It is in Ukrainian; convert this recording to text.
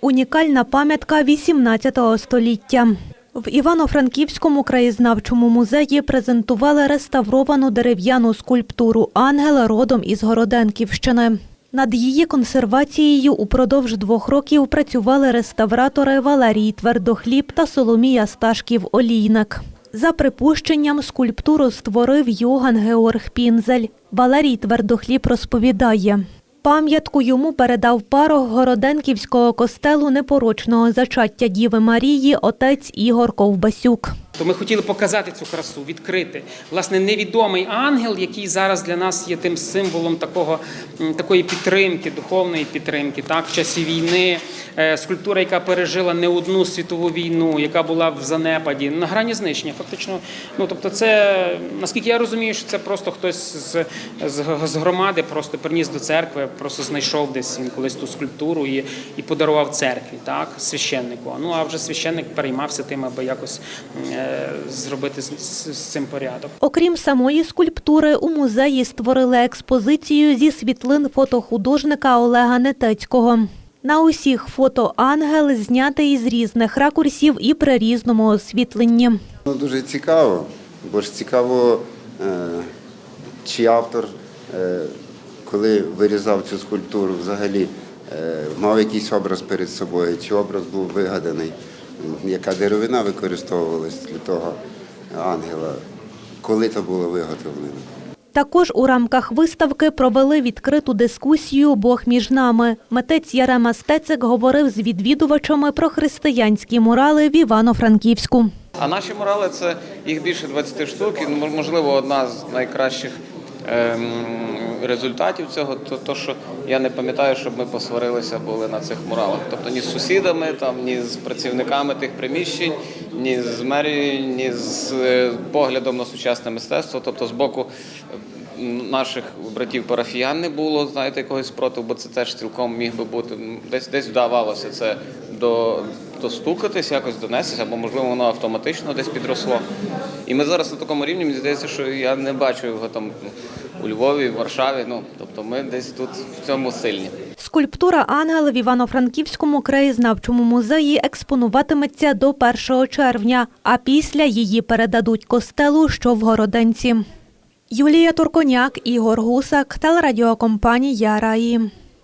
Унікальна пам'ятка XVIII століття. В Івано-Франківському краєзнавчому музеї презентували реставровану дерев'яну скульптуру Ангел родом із Городенківщини. Над її консервацією упродовж двох років працювали реставратори Валерій Твердохліб та Соломія Сташків Олійник. За припущенням, скульптуру створив Йоган Георг Пінзель. Валерій Твердохліб розповідає. Пам'ятку йому передав парох Городенківського костелу непорочного зачаття Діви Марії отець Ігор Ковбасюк. То ми хотіли показати цю красу, відкрити. Власне, невідомий ангел, який зараз для нас є тим символом такого, такої підтримки, духовної підтримки, так, в часі війни. Е, Скульптура, яка пережила не одну світову війну, яка була в занепаді, на грані знищення. Фактично, ну тобто, це наскільки я розумію, що це просто хтось з, з, з громади просто приніс до церкви, просто знайшов десь він колись ту скульптуру і, і подарував церкві, так, священнику. Ну а вже священник переймався тим, аби якось е, зробити з, з, з цим порядок. Окрім самої скульптури, у музеї створили експозицію зі світлин фотохудожника Олега Нетецького. На усіх фото ангел знятий із різних ракурсів і при різному освітленні. Ну, дуже цікаво, бо ж цікаво, е, чи автор, е, коли вирізав цю скульптуру, взагалі е, мав якийсь образ перед собою, чи образ був вигаданий, яка деревина використовувалась для того ангела, коли то було виготовлено. Також у рамках виставки провели відкриту дискусію Бог між нами. Митець Ярема Стецик говорив з відвідувачами про християнські мурали в Івано-Франківську. А наші мурали це їх більше 20 штук. І, ну, можливо, одна з найкращих результатів цього, то, то що я не пам'ятаю, щоб ми посварилися були на цих муралах. Тобто ні з сусідами, там, ні з працівниками тих приміщень, ні з мерією, ні з е, поглядом на сучасне мистецтво. Тобто з боку наших братів парафіян не було, знаєте, якогось спротиву, бо це теж цілком міг би бути. Десь десь вдавалося це до достукатись, якось донестися, або можливо воно автоматично десь підросло. І ми зараз на такому рівні, мені здається, що я не бачу його там у Львові, в Варшаві. Ну тобто ми десь тут в цьому сильні. Скульптура Ангел в Івано-Франківському краєзнавчому музеї експонуватиметься до 1 червня, а після її передадуть костелу, що в Городенці. Юлія Турконяк, Ігор Гусак, телерадіокомпанія Раї.